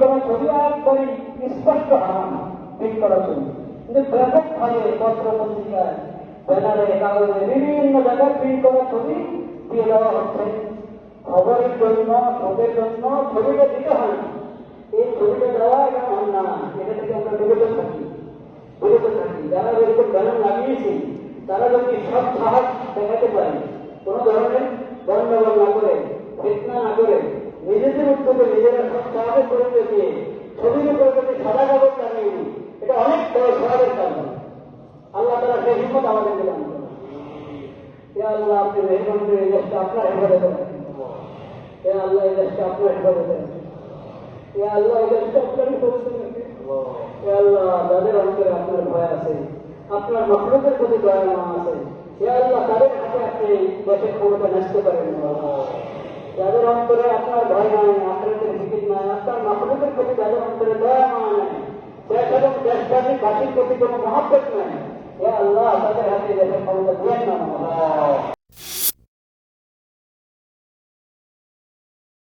করা ছবি একবারে স্পষ্ট প্রিন্ট করা ছবি কিন্তু ব্যাপকভাবে পত্র পত্রিকায় ব্যানারে, কাগজে বিভিন্ন জায়গায় প্রিন্ট করা ছবি দিয়ে দেওয়া হচ্ছে। খবরের জন্য, ভোটের জন্য ছবিটা দিতে হয়। এই ছবিটা দেওয়া এটা অন্যায় এটা থেকে আমরা বিরত থাকি। বিরত থাকি। যারা এরকম ব্যানার লাগিয়েছে, তারা যদি সব সাহস দেখাতে পারে, কোনো ধরনের গন্ডগোল না করে, ফেতনা না করে, নিজেদের উদ্যোগে নিজেরা সব ছবির উপরে যদি সাদা কাগজ লাগিয়ে দিই, এটা অনেক বড় সহাবের কাজ। হবে। আল্লাহ তারা সেই হিম্মত আমাদেরকে দান করে আল্লাহ আপনি মেহমান করে এই দেশটা আপনার হেফাজতে রাখেন। এ আল্লাহ এই দেশটা আপনার হেফাজতে রাখেন। এ আল্লাহ এই দেশটা আপনার হেফাজতে এ আল্লাহ যাদের অন্তরে আপনার ভয় আছে আপনার মখলুকের প্রতি দয়া না আছে এ আল্লাহ তাদের হাতে আপনি দেশের ক্ষমতা নষ্ট করেন যাদের অন্তরে আপনার ভয় নাই আপনাদের জিকির নাই আপনার মখলুকের প্রতি অন্তরে দয়া না নাই। দেশ এবং দেশবাসীর বাসীর প্রতি কোনো মহাব্বত নাই। আল্লাহ, তাদের হাতে দেশের ক্ষমতা দিয়ে